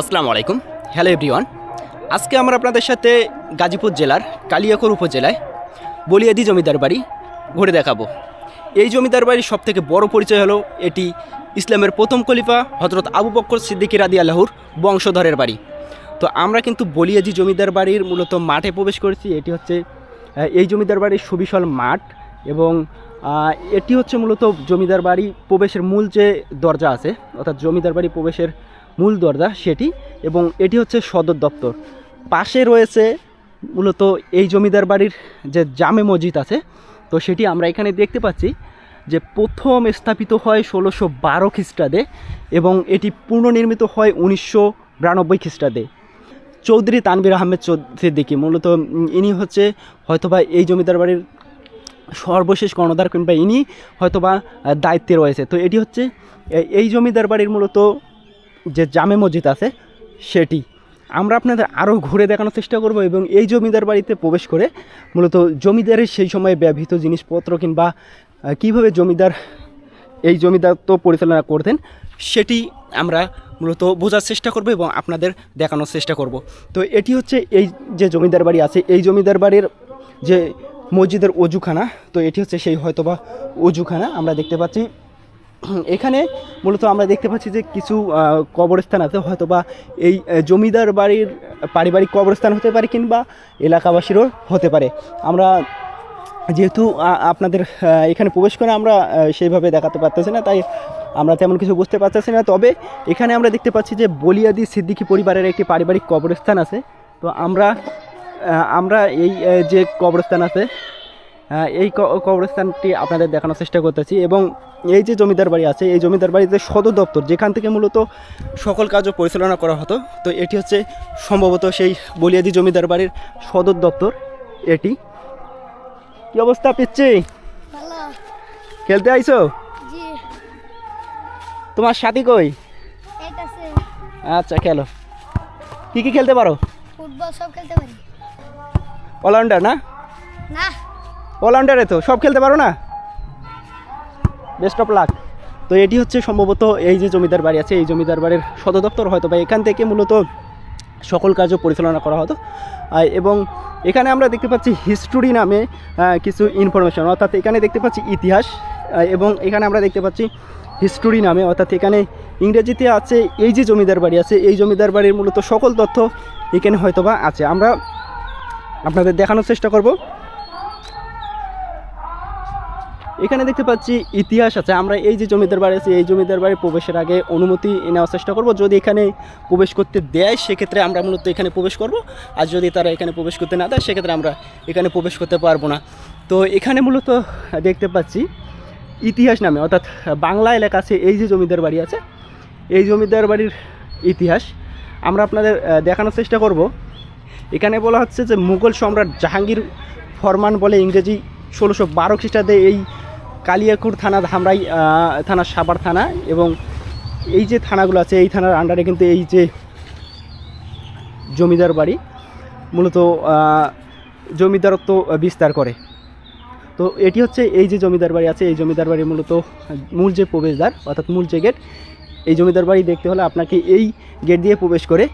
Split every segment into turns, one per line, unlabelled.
আসসালামু আলাইকুম। Hello everyone, আজকে আমরা আপনাদের সাথে গাজীপুর জেলার কালিয়াকর উপজেলায় বলিয়াদি জমিদার বাড়ি ঘুরে দেখাবো। এই জমিদার বাড়ির সবথেকে বড় পরিচয় হলো এটি ইসলামের প্রথম খলিফা হজরত আবু বক্কর সিদ্দিকী রাদি আল্লাহুর বংশধরের বাড়ি। তো আমরা কিন্তু বলিয়াজি জমিদার বাড়ির মূলত মাঠে প্রবেশ করেছি, এটি হচ্ছে এই জমিদার বাড়ির সুবিশাল মাঠ এবং এটি হচ্ছে মূলত জমিদার বাড়ি প্রবেশের মূল যে দরজা আছে, অর্থাৎ জমিদার বাড়ি প্রবেশের মূল দরজা সেটি এবং এটি হচ্ছে সদর দপ্তর। পাশে রয়েছে মূলত এই জমিদার বাড়ির যে জামে মসজিদ আছে। তো সেটি আমরা এখানে দেখতে পাচ্ছি যে প্রথম স্থাপিত হয় ষোলোশো বারো খ্রিস্টাব্দে এবং এটি পুনর্নির্মিত হয় উনিশশো বিরানব্বই খ্রিস্টাব্দে। চৌধুরী তানবির আহমেদ চৌ- সিদ্দিকী মূলত ইনি হচ্ছে হয়তোবা এই জমিদার বাড়ির সর্বশেষ কর্ণধার কিংবা ইনি হয়তোবা দায়িত্বে রয়েছে। তো এটি হচ্ছে এই জমিদার বাড়ির মূলত যে জামে মসজিদ আছে, সেটি। আমরা আপনাদের আরও ঘুরে দেখানোর চেষ্টা করব এবং এই জমিদার বাড়িতে প্রবেশ করে মূলত জমিদারের সেই সময়ে ব্যবহৃত জিনিসপত্র কিংবা কীভাবে জমিদার, এই জমিদারত্ব পরিচালনা করতেন, সেটি আমরা মূলত বোঝার চেষ্টা করব এবং আপনাদের দেখানোর চেষ্টা করব। তো এটি হচ্ছে এই যে জমিদার বাড়ি আছে, এই জমিদার বাড়ির যে মসজিদের অজুখানা, তো এটি হচ্ছে সেই হয়তোবা অজুখানা আমরা দেখতে পাচ্ছি। এখানে মূলত আমরা দেখতে পাচ্ছি যে কিছু কবরস্থান আছে, হয়তোবা এই জমিদার বাড়ির পারিবারিক কবরস্থান হতে পারে কিংবা এলাকাবাসীরও হতে পারে। আমরা যেহেতু আপনাদের এখানে প্রবেশ করে আমরা সেইভাবে দেখাতে পারতেছি না, তাই আমরা তেমন কিছু বুঝতে পারতেছি না। তবে এখানে আমরা দেখতে পাচ্ছি যে বলিয়াদি সিদ্দিকি পরিবারের একটি পারিবারিক কবরস্থান আছে। তো আমরা আমরা এই যে কবরস্থান আছে এই কবরস্থানটি আপনাদের দেখানোর চেষ্টা করতেছি এবং এই যে জমিদার বাড়ি আছে এই জমিদার বাড়িতে সদর দপ্তর যেখান থেকে মূলত সকল কাজও পরিচালনা করা হতো তো এটি হচ্ছে সম্ভবত সেই বলিয়াদি জমিদার বাড়ির সদর দপ্তর এটি। কি অবস্থা পিচ্ছি খেলতে আইছো? তোমার সাথী কই? আচ্ছা খেলো। কি কি খেলতে পারো?
ফুটবল সব খেলতে পারি।
অলরাউন্ডার না?
না।
অলরাউন্ডারে তো সব খেলতে পারো না? Best of luck. তো এটি হচ্ছে সম্ভবত এই যে জমিদার বাড়ি আছে, এই জমিদার বাড়ির সদর দপ্তর হয়তো বা এখান থেকে মূলত সকল কাজও পরিচালনা করা হতো। এবং এখানে আমরা দেখতে পাচ্ছি হিস্টোরি নামে কিছু ইনফরমেশন অর্থাৎ এখানে দেখতে পাচ্ছি ইতিহাস এবং এখানে আমরা দেখতে পাচ্ছি হিস্টোরি নামে, অর্থাৎ এখানে ইংরেজিতে আছে এই যে জমিদার বাড়ি আছে, এই জমিদার বাড়ির মূলত সকল তথ্য এখানে হয়তোবা আছে। আমরা আপনাদের দেখানোর চেষ্টা করব। এখানে দেখতে পাচ্ছি ইতিহাস আছে। আমরা এই যে জমিদার বাড়ি আছে, এই জমিদার বাড়ি প্রবেশের আগে অনুমতি নেওয়ার চেষ্টা করব। যদি এখানে প্রবেশ করতে দেয়, সেক্ষেত্রে আমরা মূলত এখানে প্রবেশ করব। আর যদি তারা এখানে প্রবেশ করতে না দেয়, সেক্ষেত্রে আমরা এখানে প্রবেশ করতে পারব না। তো এখানে মূলত দেখতে পাচ্ছি ইতিহাস নামে, অর্থাৎ বাংলা এলাকা আছে, এই যে জমিদার বাড়ি আছে, এই জমিদার বাড়ির ইতিহাস আমরা আপনাদের দেখানোর চেষ্টা করব। এখানে বলা হচ্ছে যে মুঘল সম্রাট জাহাঙ্গীর ফরমান বলে ইংরেজি ষোলোশো বারো খ্রিস্টাব্দে এই কালিয়াকুর থানা ধামরাই থানা সাভার থানা এবং এই যে থানাগুলো আছে, এই থানার আন্ডারে কিন্তু এই যে জমিদার বাড়ি, মূলত জমিদারত্ব বিস্তার করে। তো এটি হচ্ছে এই যে জমিদার বাড়ি আছে, এই জমিদার বাড়ি মূলত মূল যে প্রবেশদ্বার, অর্থাৎ মূল যে গেট এই জমিদার বাড়ি দেখতে হলে আপনাকে এই গেট দিয়ে প্রবেশ করে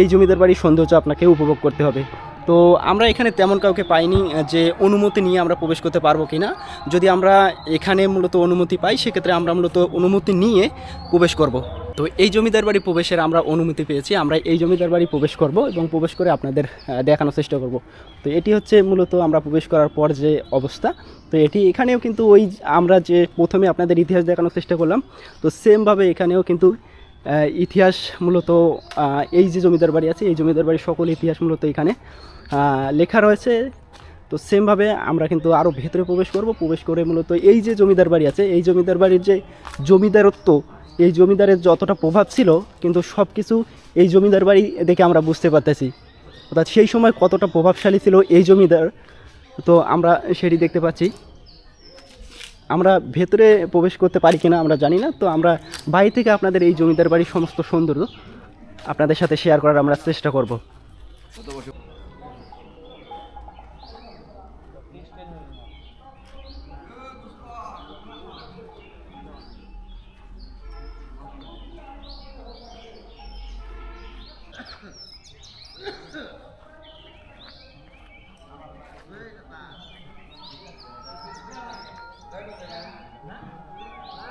এই জমিদার বাড়ির সৌন্দর্য আপনাকে উপভোগ করতে হবে। তো আমরা এখানে তেমন কাউকে পাইনি যে অনুমতি নিয়ে আমরা প্রবেশ করতে পারব কি না যদি আমরা এখানে মূলত অনুমতি পাই, সেক্ষেত্রে আমরা মূলত অনুমতি নিয়ে প্রবেশ করব। তো এই জমিদার বাড়ি প্রবেশের আমরা অনুমতি পেয়েছি, আমরা এই জমিদার বাড়ি প্রবেশ করব এবং প্রবেশ করে আপনাদের দেখানোর চেষ্টা করব। তো এটি হচ্ছে মূলত আমরা প্রবেশ করার পর যে অবস্থা। তো এটি এখানেও কিন্তু ওই আমরা যে প্রথমে আপনাদের ইতিহাস দেখানোর চেষ্টা করলাম, তো সেমভাবে এখানেও কিন্তু ইতিহাস মূলত এই যে জমিদার বাড়ি আছে, এই জমিদার বাড়ির সকল ইতিহাস মূলত এখানে লেখা রয়েছে। তো সেমভাবে আমরা কিন্তু আরও ভেতরে প্রবেশ করব। প্রবেশ করে মূলত এই যে জমিদার বাড়ি আছে, এই জমিদার বাড়ির যে জমিদারত্ব, এই জমিদারের যতটা প্রভাব ছিল, কিন্তু সব কিছু এই জমিদার বাড়ি দেখে আমরা বুঝতে পারতেছি। অর্থাৎ সেই সময় কতটা প্রভাবশালী ছিল এই জমিদার, তো আমরা সেটি দেখতে পাচ্ছি। আমরা ভেতরে প্রবেশ করতে পারি কিনা আমরা জানি না। তো আমরা বাড়ি থেকে আপনাদের এই জমিদার বাড়ির সমস্ত সৌন্দর্য আপনাদের সাথে শেয়ার করার আমরা চেষ্টা করব।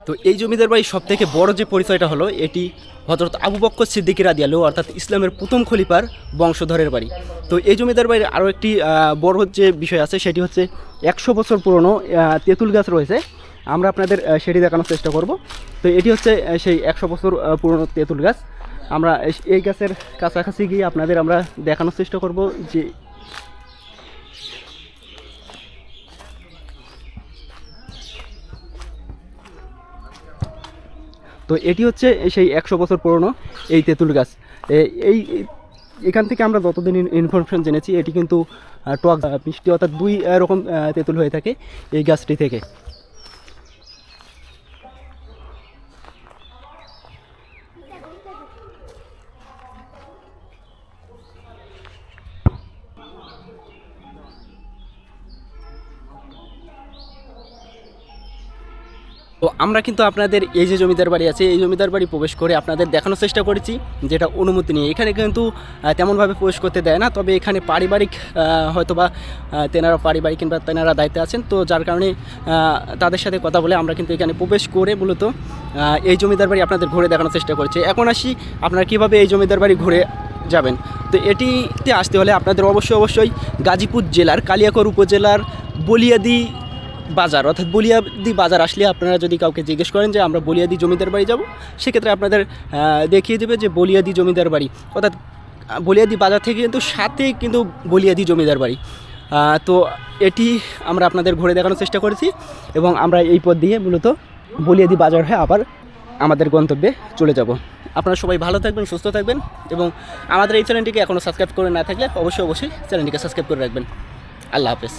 তো এই জমিদার বাড়ির সব থেকে বড় যে পরিচয়টা হলো, এটি হজরত আবু বক্কর সিদ্দিকি রাদিয়ালু অর্থাৎ ইসলামের প্রথম খলিফার বংশধরের বাড়ি। তো এই জমিদার বাড়ির আরও একটি বড় যে বিষয় আছে, সেটি হচ্ছে একশো বছর পুরনো তেঁতুল গাছ রয়েছে। আমরা আপনাদের সেটি দেখানোর চেষ্টা করব। তো এটি হচ্ছে সেই একশো বছর পুরনো তেঁতুল গাছ। আমরা এই গাছের কাছাকাছি গিয়ে আপনাদের আমরা দেখানোর চেষ্টা করব যে তো এটি হচ্ছে সেই একশো বছর পুরনো এই তেঁতুল গাছ। এই, এখান থেকে আমরা যতদিন ইনফরমেশন জেনেছি, এটি কিন্তু টক মিষ্টি অর্থাৎ দুই রকম তেঁতুল হয়ে থাকে এই গাছটি থেকে। তো আমরা কিন্তু আপনাদের এই যে জমিদার বাড়ি আছে এই জমিদার বাড়ি প্রবেশ করে আপনাদের দেখানোর চেষ্টা করেছি যেটা অনুমতি নিয়ে। এখানে কিন্তু তেমনভাবে প্রবেশ করতে দেয় না তবে এখানে পারিবারিক আহ, হয়তোবা আহ, তেনারা পারিবারিক কিংবা তেনারা দায়িত্বে আছেন তো যার কারণে তাদের সাথে কথা বলে আমরা কিন্তু এখানে প্রবেশ করে মূলত এই জমিদার বাড়ি আপনাদের ঘুরে দেখানোর চেষ্টা করছি। এখন আসি আপনারা কীভাবে এই জমিদার বাড়ি ঘুরে যাবেন? তো এটিতে আসতে হলে আপনাদের অবশ্যই অবশ্যই গাজীপুর জেলার কালিয়াকর উপজেলার বলিয়াদি বাজার, অর্থাৎ বলিয়াদি বাজার আসলে আপনারা যদি কাউকে জিজ্ঞেস করেন যে আমরা বলিয়াদি জমিদার বাড়ি যাব, সেক্ষেত্রে আপনাদের দেখিয়ে দেবে যে বলিয়াদি জমিদার বাড়ি। অর্থাৎ বলিয়াদি বাজার থেকে কিন্তু সাথে কিন্তু বলিয়াদি জমিদার বাড়ি। তো এটি আমরা আপনাদের ঘুরে দেখানোর চেষ্টা করেছি এবং আমরা এই পথ দিয়ে মূলত বলিয়াদি বাজার হয়ে আবার আমাদের গন্তব্যে চলে যাব। আপনারা সবাই ভালো থাকবেন, সুস্থ থাকবেন এবং আমাদের এই চ্যানেলটিকে এখনও সাবস্ক্রাইব করে না থাকলে অবশ্যই অবশ্যই চ্যানেলটিকে সাবস্ক্রাইব করে রাখবেন। আল্লাহ হাফেজ।